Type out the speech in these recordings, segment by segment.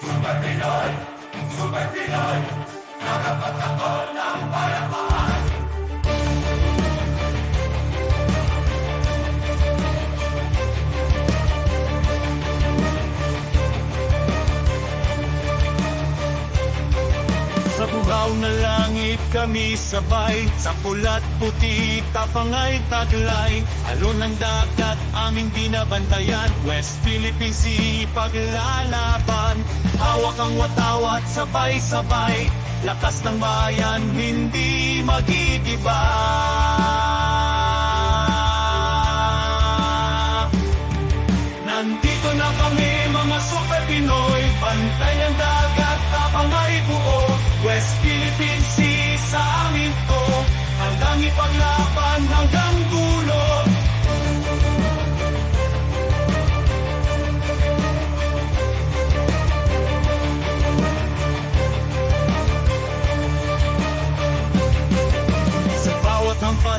Super Buhaw na langit kami sabay Sa pulat puti tapangay taglay. Alon ng dagat aming binabantayan. West Philippine Sea paglalaban. Hawak ang watawat sabay-sabay. Lakas ng bayan hindi magigiba Nandito na kami mga super Pinoy. Bantay ang dagat, tapang ay hangga pandang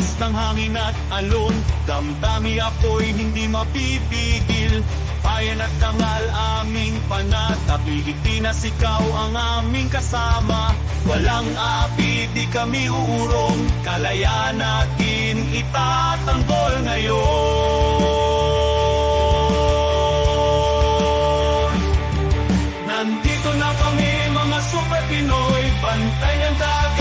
lakas ng hangin at alon Damdami ako'y hindi mapipigil. Bayan at tangal aming panatag Pilipinas ikaw ang aming kasama. Walang api di kami uurong Kalaya natin itatanggol ngayon. Nandito na kami mga super Pinoy Bantay ang dagat